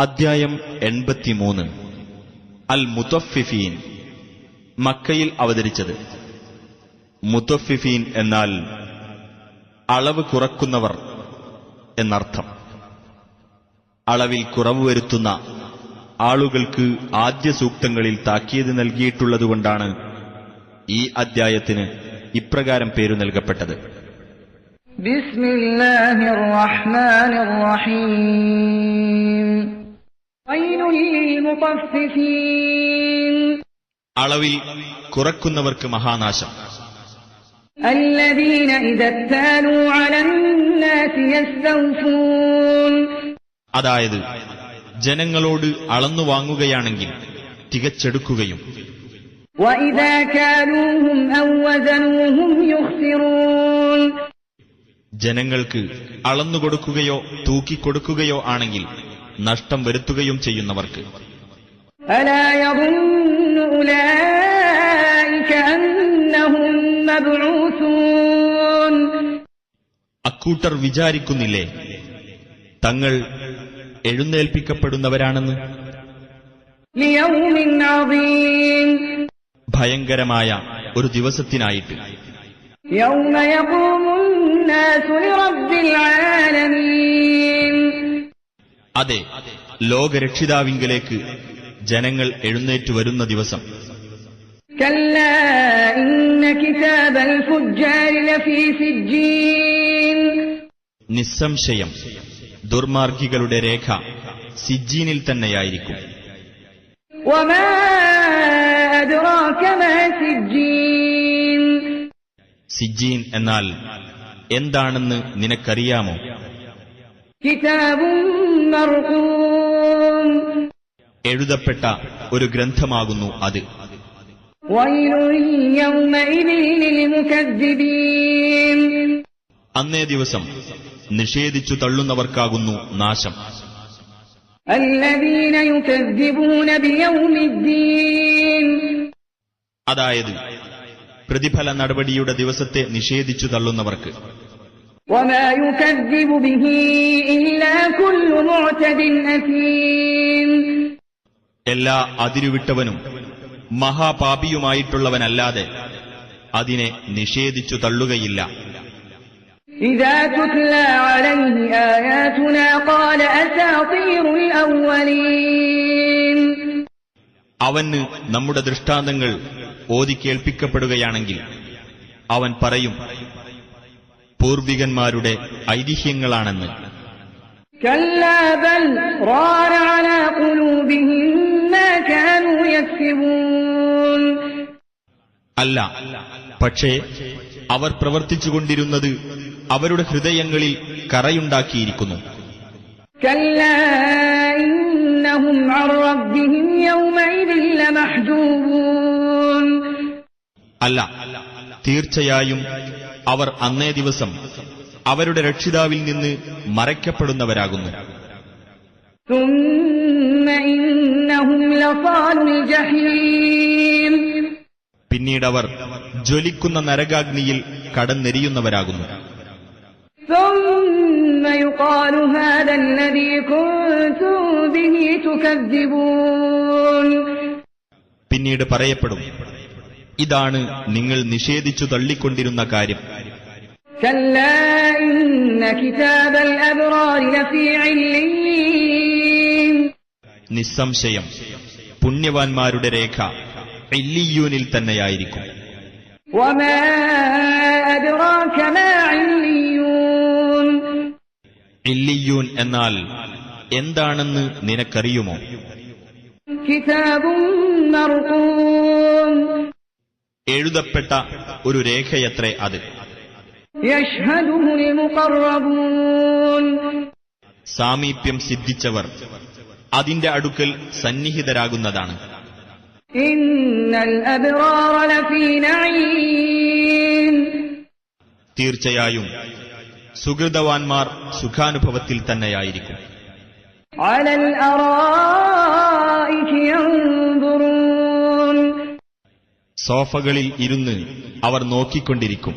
അധ്യായം എൺപത്തിമൂന്ന്. അൽ മുത്തഫിഫീൻ മക്കയിൽ അവതരിച്ചത്. മുത്തഫിഫീൻ എന്നാൽ അളവ് കുറക്കുന്നവർ എന്നർത്ഥം. അളവിൽ കുറവ് വരുത്തുന്ന ആളുകൾക്ക് ആദ്യ സൂക്തങ്ങളിൽ താക്കീത് നൽകിയിട്ടുള്ളതുകൊണ്ടാണ് ഈ അദ്ധ്യായത്തിന് ഇപ്രകാരം പേരു നൽകപ്പെട്ടത്. ബിസ്മില്ലാഹിർ റഹ്മാനിർ റഹീം. അളവിൽ കുറക്കുന്നവർക്ക് മഹാനാശം. അതായത് ജനങ്ങളോട് അളന്നു വാങ്ങുകയാണെങ്കിൽ തികച്ചെടുക്കുകയും. ജനങ്ങൾക്ക് അളന്നുകൊടുക്കുകയോ തൂക്കിക്കൊടുക്കുകയോ ആണെങ്കിൽ നഷ്ടം വരുത്തുകയും ചെയ്യുന്നവർക്ക്. അക്കൂട്ടർ വിചാരിക്കുന്നില്ലേ? തങ്ങൾ എഴുന്നേൽപ്പിക്കപ്പെടുന്നവരാണെന്ന്? ഭയങ്കരമായ ഒരു ദിവസത്തിനായിട്ട്. അതെ ലോകരക്ഷിതാവിങ്കലേക്ക് ജനങ്ങൾ എഴുന്നേറ്റു വരുന്ന ദിവസം. നിസ്സംശയം ദുർമാർഗികളുടെ രേഖ സിജീനിൽ തന്നെയായിരിക്കും. സിജീൻ എന്നാൽ എന്താണെന്ന് നിനക്കറിയാമോ? കിതാബും എഴുതപ്പെട്ട ഒരു ഗ്രന്ഥമാകുന്നു അത്. അന്നേ ദിവസം നിഷേധിച്ചു തള്ളുന്നവർക്കാകുന്നു നാശം. അതായത് പ്രതിഫല നടപടിയുടെ ദിവസത്തെ നിഷേധിച്ചു തള്ളുന്നവർക്ക്. എല്ലാ അതിരുവിട്ടവനും മഹാപാപിയുമായിട്ടുള്ളവനല്ലാതെ അതിനെ നിഷേധിച്ചു തള്ളുകയില്ല إذا تتلى عليه آياتنا قال أساطير الأولين അവന് നമ്മുടെ ദൃഷ്ടാന്തങ്ങൾ ഓതി കേൾപ്പിക്കപ്പെടുകയാണെങ്കിൽ അവൻ പറയും പൂർവികന്മാരുടെ ഐതിഹ്യങ്ങളാണെന്ന് كلا بل ران على قلوبهم ما كانوا يكسبون അല്ല പക്ഷേ അവർ പ്രവർത്തിച്ചുകൊണ്ടിരുന്നത് അവരുടെ ഹൃദയങ്ങളിൽ കറയുണ്ടാക്കിയിരിക്കുന്നു. അല്ല തീർച്ചയായും അവർ അന്നേ ദിവസം അവരുടെ രക്ഷിതാവിൽ നിന്ന് മറയ്ക്കപ്പെടുന്നവരാകുന്നു. ثم إنهم لصال الجحيم പിന്നീടവർ ജ്വലിക്കുന്ന നരകാഗ്നിയിൽ കടന്നെരിയുന്നവരാകുന്നു ثم يقال هذا الذي كنتم به تكذبون പിന്നീട് പറയപ്പെടും ഇതാണ് നിങ്ങൾ നിഷേധിച്ചു തള്ളിക്കൊണ്ടിരുന്ന കാര്യം كلا إن كتاب الأبرار لفي عليين നിസ്സംശയം. പുണ്യവാന്മാരുടെ രേഖ എല്ലിയൂനിൽ തന്നെയായിരിക്കും. എല്ലിയൂൻ എന്നാൽ എന്താണെന്ന് നിനക്കറിയുമോ? എഴുതപ്പെട്ട ഒരു രേഖയത്രേ അത്. സാമീപ്യം സിദ്ധിച്ചവർ അതിന്റെ അടുക്കൽ സന്നിഹിതരാകുന്നതാണ് إن الأبرار لفي نعيم തീർച്ചയായും സുഹൃതവാൻമാർ സുഖാനുഭവത്തിൽ തന്നെയായിരിക്കും على الأرائك ينظرون സോഫകളിൽ ഇരുന്ന് അവർ നോക്കിക്കൊണ്ടിരിക്കും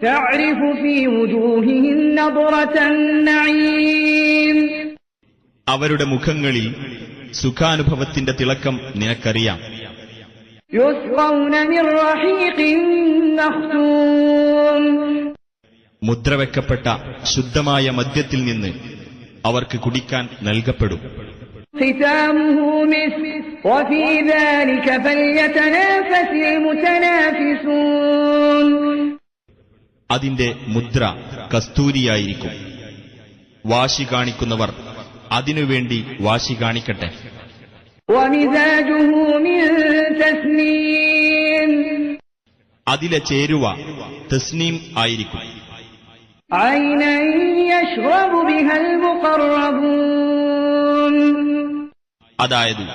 تعرف في وجوههم نظرة النعيم അവരുടെ മുഖങ്ങളിൽ സുഖാനുഭവത്തിന്റെ തിളക്കം നിനക്കറിയാം. മുദ്രവെക്കപ്പെട്ട ശുദ്ധമായ മദ്യത്തിൽ നിന്ന് അവർക്ക് കുടിക്കാൻ നൽകപ്പെടും. അതിന്റെ മുദ്ര കസ്തൂരിയായിരിക്കും. വാശി കാണിക്കുന്നവർ അതിനുവേണ്ടി വാശി കാണിക്കട്ടെ. അതിലെ ചേരുവ തസ്നീം ആയിരിക്കും. അതായത്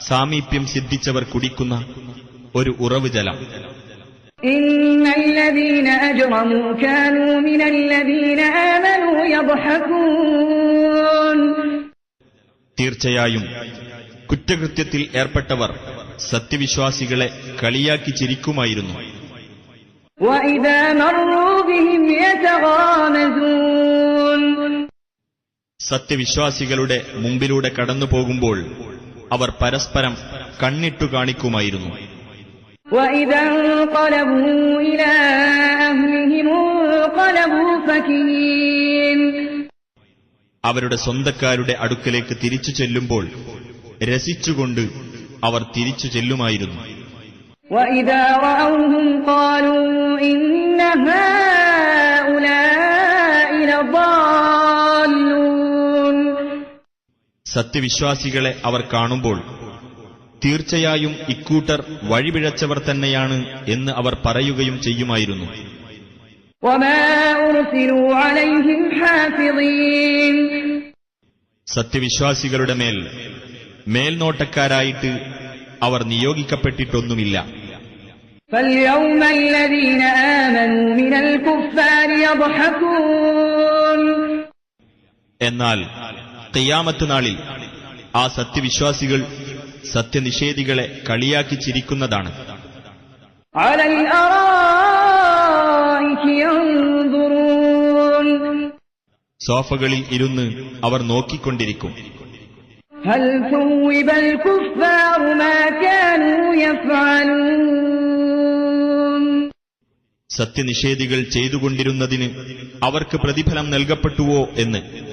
സാമീപ്യം സിദ്ധിച്ചവർ കുടിക്കുന്ന ഒരു ഉറവ് ജലം. ഇന്നല്ലദീന അജ്റമു മിനല്ലദീന ആമനൂ തീർച്ചയായും കുറ്റകൃത്യത്തിൽ ഏർപ്പെട്ടവർ സത്യവിശ്വാസികളെ കളിയാക്കി ചിരിക്കുമായിരുന്നു وإذا مروا بهم يتغامزون സത്യവിശ്വാസികളുടെ മുമ്പിലൂടെ കടന്നു പോകുമ്പോൾ അവർ പരസ്പരം കണ്ണിട്ടു കാണിക്കുമായിരുന്നു وإذا അവരുടെ സ്വന്തക്കാരുടെ അടുക്കലേക്ക് തിരിച്ചു ചെല്ലുമ്പോൾ രസിച്ചുകൊണ്ട് അവർ തിരിച്ചു ചെല്ലുമായിരുന്നു. സത്യവിശ്വാസികളെ അവർ കാണുമ്പോൾ തീർച്ചയായും ഇക്കൂട്ടർ വഴിപിഴച്ചവർ തന്നെയാണ് എന്ന് അവർ പറയുകയും ചെയ്യുമായിരുന്നു. സത്യവിശ്വാസികളുടെ മേൽ മേൽനോട്ടക്കാരായിട്ട് അവർ നിയോഗിക്കപ്പെട്ടിട്ടൊന്നുമില്ല. എന്നാൽ തെയ്യാമത്ത് നാളിൽ ആ സത്യവിശ്വാസികൾ സത്യനിഷേധികളെ കളിയാക്കി ചിരിക്കുന്നതാണ്. അലൽ സോഫകളിൽ ഇരുന്ന് അവർ നോക്കിക്കൊണ്ടിരിക്കും. സത്യനിഷേധികൾ ചെയ്തുകൊണ്ടിരുന്നതിന് അവർക്ക് പ്രതിഫലം നൽകപ്പെട്ടുവോ എന്ന്?